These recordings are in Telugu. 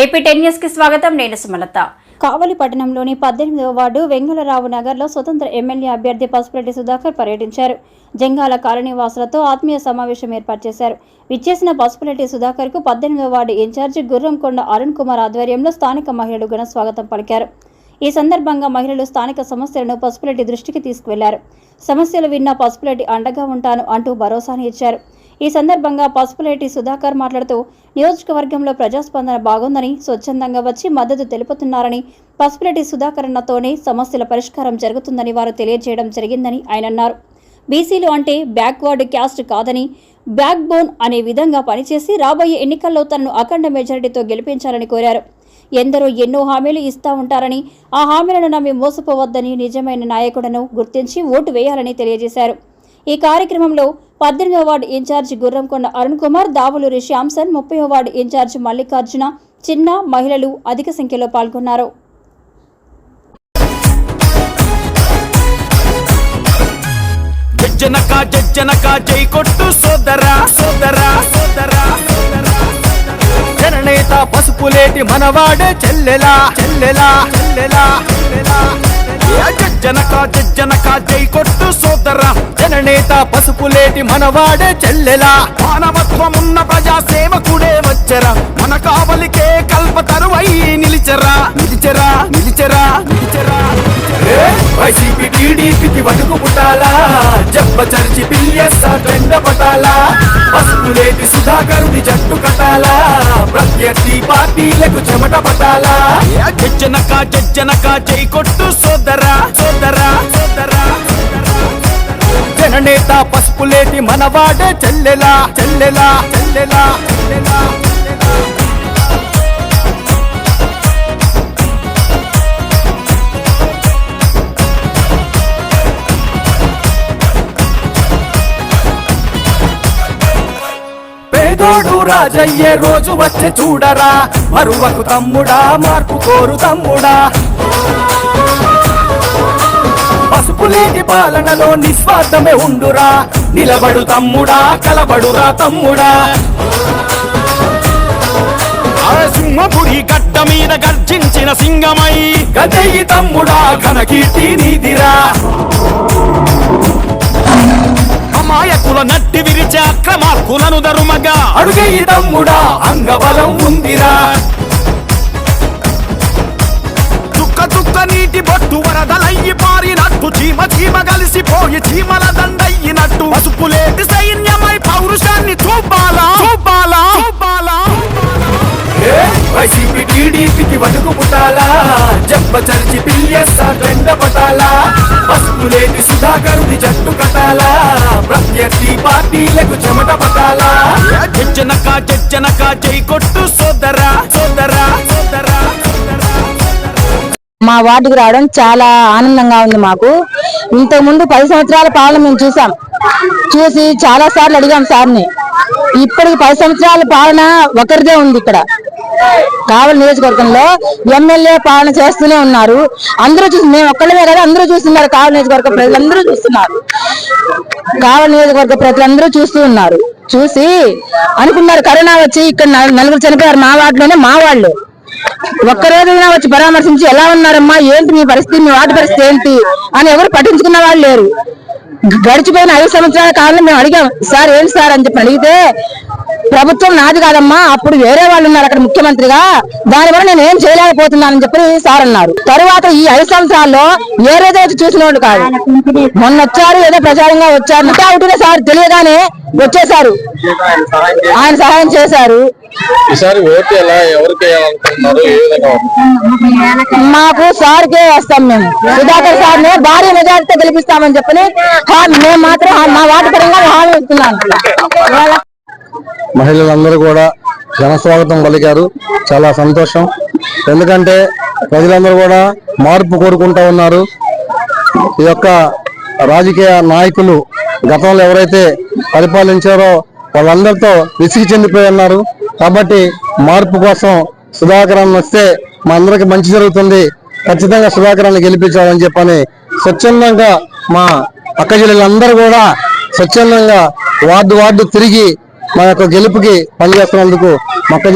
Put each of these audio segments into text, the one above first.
ఏపీ టెన్ న్యూస్కి స్వాగతం. నేను సుమలత. కావలి పట్టణంలోని పద్దెనిమిదవ వార్డు వెంగళరావు నగర్లో స్వతంత్ర ఎమ్మెల్యే అభ్యర్థి పసుపురెడ్డి సుధాకర్ పర్యటించారు. జంగాల కాలనీ వాసులతో ఆత్మీయ సమావేశం ఏర్పాటు చేశారు. విచ్చేసిన పసుపురెడ్డి సుధాకర్కు పద్దెనిమిదవ వార్డు ఇన్ఛార్జి గుర్రంకొండ అరుణ్ కుమార్ ఆధ్వర్యంలో స్థానిక మహిళలు ఘన స్వాగతం పలికారు. ఈ సందర్భంగా మహిళలు స్థానిక సమస్యలను పసుపురెడ్డి దృష్టికి తీసుకువెళ్ళారు. సమస్యలు విన్న పసుపురెడ్డి అండగా ఉంటాను అంటూ భరోసాని ఇచ్చారు. ఈ సందర్భంగా పసుపులేటి సుధాకర్ మాట్లాడుతూ నియోజకవర్గంలో ప్రజాస్పందన బాగుందని స్వచ్ఛందంగా వచ్చి మద్దతు తెలుపుతున్నారని పసుపులేటి సుధాకర్ అన్నతోనే సమస్యల పరిష్కారం జరుగుతుందని వారు తెలియజేయడం జరిగిందని ఆయన అన్నారు. బీసీలు అంటే బ్యాక్వర్డ్ క్యాస్ట్ కాదని బ్యాక్ బోన్ అనే విధంగా పనిచేసి రాబోయే ఎన్నికల్లో తనను అఖండ మెజారిటీతో గెలిపించాలని కోరారు. ఎందరో ఎన్నో హామీలు ఇస్తా ఉంటారని ఆ హామీలను నమ్మి మోసపోవద్దని నిజమైన నాయకుడను గుర్తించి ఓటు వేయాలని తెలియజేశారు. ఈ కార్యక్రమంలో పద్దెనిమిదవ ward in charge Gurramkonda Arun Kumar Davuluri Samson ముప్పై వార్డు ఇన్ఛార్జ్ మల్లికార్జున చిన్న మహిళలు అధిక సంఖ్యలో పాల్గొన్నారు. జజ్జనక జజ్జనక జై కొట్టు సోదరా సోదరా సోదరా జననేత పసుపులేటి మనవాడే చెల్లెలా చెల్లెలా చెల్లెలా చెల్లెలా. ఏ జజ్జనక జై కొట్టు సోదరా. జననేత పసుపులేటి మనవాడే చెల్లెలా. మానవత్వమున్న ప్రజా సేవకుడే వచ్చరా. మన కావలికే కల్ప తరువై నిలిచరా నిలిచరా. వైసీపీ టీడీపీకి వణుకు పుట్టాలా? జబ్బ చరిచి పిల్లేస్తా ట్రెండ పసుపు పసుపులేటి సుధాకరుని జట్టు కట్టాలా? ప్రత్యర్థి పార్టీలకు చెమట పట్టాలా? జజ్జనక జజ్జనక జై కొట్టు సోదరా సోదరా సోదరా. జననేత పసుపులేటి మనవాడే చెల్లెలా చెల్లెలా చెల్లెలా చెల్లెలా. పేదోడు రాజయ్యే రోజు వచ్చే చూడరా. మరువకు తమ్ముడా మార్పు కోరు తమ్ముడా. పసుపులేటి పాలనలో నిస్వార్థమే ఉండురా. నిలబడు తమ్ముడా కలబడురా తమ్ముడా. సింహపురి గడ్డ మీద గర్జించిన సింగమై. గదయి తమ్ముడా ఘనకీర్తి నీదిరా. అమాయకుల నట్టి విరిచే అక్రమార్కులను దరుమగా. అడుగయి తమ్ముడా అంగబలం ఉందిరా. చుక్క చుక్క నీటి బొట్టు వరదలయ్యి పారినట్టు చీమ చీమ కలిసిపోయి చీమల దండయ్యినట్టు. పసుపులేటి సైన్యమై పౌరుషాన్ని చూపాలా చూపాలా. టీడీపీకి వణుకు పుట్టాలా? జబ్బ చరిచి పిల్లేస్తా జెండ పటాలా పసుపులేటి సుధాకరుని జట్టు కట్టాలా? ప్రత్యర్థి పార్టీలకు చెమట పట్టాలా? జజ్జనక జజ్జనక జై కొట్టు సోదరా సోదరా సోదరా సోదరా మా వార్డుకు రావడం చాలా ఆనందంగా ఉంది మాకు. ఇంతకు ముందు పది సంవత్సరాల పాలన మేము చూసాం. చూసి చాలా సార్లు అడిగాం సార్ని. ఇప్పటికి పది సంవత్సరాల పాలన ఒకరిదే ఉంది ఇక్కడ. కావలి నియోజకవర్గంలో ఎమ్మెల్యే పాలన చేస్తూనే ఉన్నారు. అందరూ చూసి మేము ఒక్కళ్ళమే కదా అందరూ చూస్తున్నారు కావలి నియోజకవర్గ ప్రజలందరూ చూస్తున్నారు. కావలి నియోజకవర్గ ప్రజలందరూ చూస్తూ ఉన్నారు. చూసి అనుకున్నారు కరోనా వచ్చి ఇక్కడ నలు- నలుగురు చనిపోయారు మా వార్డులోనే మా వాళ్ళు. ఒక్కరోజైనా వచ్చి పరామర్శించి ఎలా ఉన్నారమ్మా ఏంటి మీ పరిస్థితి మీ వాటి పరిస్థితి ఏంటి అని ఎవరు పట్టించుకున్న వాళ్ళు లేరు. గడిచిపోయిన ఐదు సంవత్సరాల కాలంలో మేము అడిగాం సార్ ఏంటి సార్? అని చెప్పి అడిగితే ప్రభుత్వం నాది కాదమ్మా అప్పుడు వేరే వాళ్ళు ఉన్నారు అక్కడ ముఖ్యమంత్రిగా దానివల్ల నేను ఏం చేయలేకపోతున్నానని చెప్పి సార్ అన్నారు. తరువాత ఈ ఐదు సంవత్సరాల్లో ఏ రోజు వచ్చి చూసిన కాదు. మొన్న వచ్చారు ఏదో ప్రచారంగా వచ్చారు. అంటే సార్ తెలియగానే వచ్చేసారు ఆయన సహాయం చేశారు. ఈసారి ఓటు ఎలా ఎవరికి వేయాలనుకుంటున్నారు ఏ విధంగా ఉంటుంది? మాకు సార్కే వేస్తాం మేము. సుధాకర్ సార్ని భారీ మెజార్టీతో గెలిపిస్తామని చెప్పని హామీ మేము మాత్రం మా వాటి పరంగా హామీ ఇస్తున్నాను మహిళలందరూ కూడా ఘన స్వాగతం పలికారు. చాలా సంతోషం. ఎందుకంటే ప్రజలందరూ కూడా మార్పు కోరుకుంటా ఉన్నారు. ఈ యొక్క రాజకీయ నాయకులు గతంలో ఎవరైతే పరిపాలించారో వాళ్ళందరితో విసిగి చెందిపోయి ఉన్నారు కాబట్టి మార్పు కోసం సుధాకరన్ వస్తే మా అందరికి మంచి జరుగుతుంది. ఖచ్చితంగా సుధాకరాన్ని గెలిపించాలని చెప్పని స్వచ్ఛందంగా మా అక్క కూడా స్వచ్ఛందంగా వార్డు వార్డు తిరిగి మా యొక్క గెలుపుకి పనిచేస్తున్నందుకు మా అక్క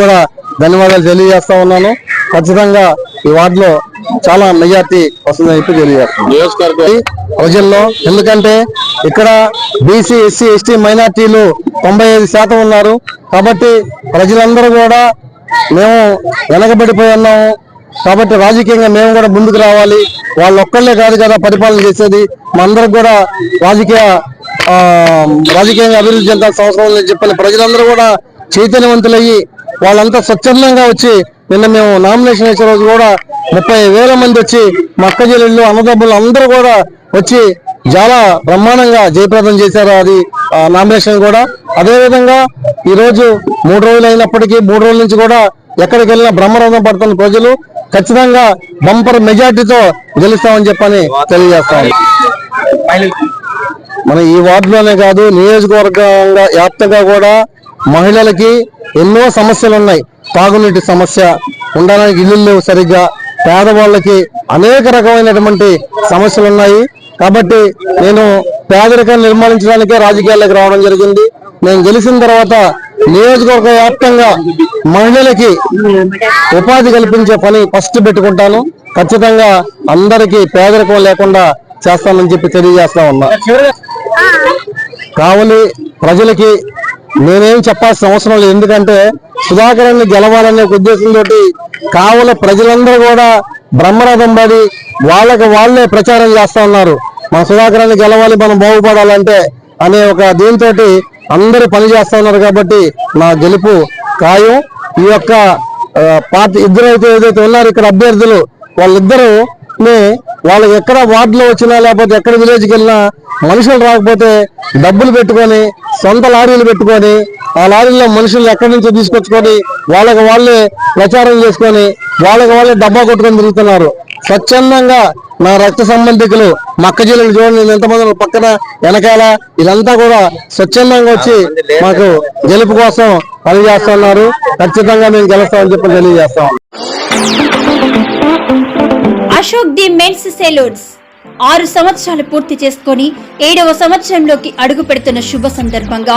కూడా ధన్యవాదాలు తెలియజేస్తా ఉన్నాను. ఖచ్చితంగా ఈ వార్డులో చాలా మెజార్టీ వస్తుందని చెప్పి తెలియజేస్తున్నాను ప్రజల్లో ఎందుకంటే ఇక్కడ బీసీ ఎస్సీ ఎస్టీ మైనార్టీలు తొంభై ఐదు శాతం ఉన్నారు. కాబట్టి ప్రజలందరూ కూడా మేము వెనకబడిపోయి ఉన్నాము. కాబట్టి రాజకీయంగా మేము కూడా ముందుకు రావాలి. వాళ్ళు ఒక్కళ్ళే కాదు కదా పరిపాలన చేసేది. మా అందరికి కూడా రాజకీయ రాజకీయంగా అభివృద్ధి చెందాల్సిన అవసరం ఉందని చెప్పని ప్రజలందరూ కూడా చైతన్యవంతులయ్యి వాళ్ళంతా స్వచ్ఛందంగా వచ్చి నిన్న మేము నామినేషన్ వేసే రోజు కూడా ముప్పై వేల మంది వచ్చి మా అక్క చెల్లెళ్ళు అన్నదమ్ములు అందరూ కూడా వచ్చి చాలా బ్రహ్మాండంగా జయప్రదం చేశారు అది నామినేషన్ కూడా. అదేవిధంగా ఈరోజు మూడు రోజులు అయినప్పటికీ మూడు రోజుల నుంచి కూడా ఎక్కడికి వెళ్ళినా బ్రహ్మరథం పడుతున్న ప్రజలు ఖచ్చితంగా బంపర్ మెజార్టీతో గెలుస్తామని చెప్పని తెలియజేస్తాం. మన ఈ వార్డులోనే కాదు నియోజకవర్గంగా వ్యాప్తంగా కూడా మహిళలకి ఎన్నో సమస్యలు ఉన్నాయి. తాగునీటి సమస్య ఉండడానికి ఇల్లు లేవు సరిగ్గా. పేదవాళ్ళకి అనేక రకమైనటువంటి సమస్యలు ఉన్నాయి కాబట్టి నేను పేదరికాన్ని నిర్మూలించడానికే రాజకీయాల్లోకి రావడం జరిగింది. నేను గెలిచిన తర్వాత నియోజకవర్గ వ్యాప్తంగా మహిళలకి ఉపాధి కల్పించే పని ఫస్ట్ పెట్టుకుంటాను. ఖచ్చితంగా అందరికీ పేదరికం లేకుండా చేస్తానని చెప్పి తెలియజేస్తా ఉన్నా. కావలి ప్రజలకి నేనేం చెప్పాల్సిన అవసరం లేదు. ఎందుకంటే సుధాకరాన్ని గెలవాలనే ఒక ఉద్దేశంతో కావున ప్రజలందరూ కూడా బ్రహ్మరథం పడి వాళ్ళకి వాళ్ళే ప్రచారం చేస్తా ఉన్నారు. మన సుధాకరాన్ని గెలవాలి మనం బాగుపడాలంటే అనే ఒక దీంతో అందరూ పని చేస్తా ఉన్నారు కాబట్టి నా గెలుపు ఖాయం. ఈ యొక్క పార్టీ ఇద్దరు అయితే ఏదైతే ఉన్నారు ఇక్కడ అభ్యర్థులు వాళ్ళిద్దరూ వాళ్ళు వాళ్ళకి ఎక్కడ వార్డులో వచ్చినా లేకపోతే ఎక్కడ విలేజ్కి వెళ్ళినా మనుషులు రాకపోతే డబ్బులు పెట్టుకొని సొంత లారీలు పెట్టుకొని ఆ లారీల్లో మనుషులు ఎక్కడి నుంచి తీసుకొచ్చుకొని వాళ్ళకి వాళ్ళే ప్రచారం చేసుకొని వాళ్ళకి వాళ్ళే డబ్బా కొట్టుకొని తిరుగుతున్నారు. స్వచ్ఛందంగా నా రక్త సంబంధికులు మక్క జిల్లాలు చూడండి ఎంతమంది పక్కన వెనకాల ఇదంతా కూడా స్వచ్ఛందంగా వచ్చి మాకు గెలుపు కోసం పనిచేస్తున్నారు. ఖచ్చితంగా మేము గెలుస్తామని చెప్పి తెలియజేస్తాం. Ashok the men's salons. ఆరు సంవత్సరాలు పూర్తి చేసుకొని ఏడవ సంవత్సరంలోకి అడుగు పెడుతున్న శుభ సందర్భంగా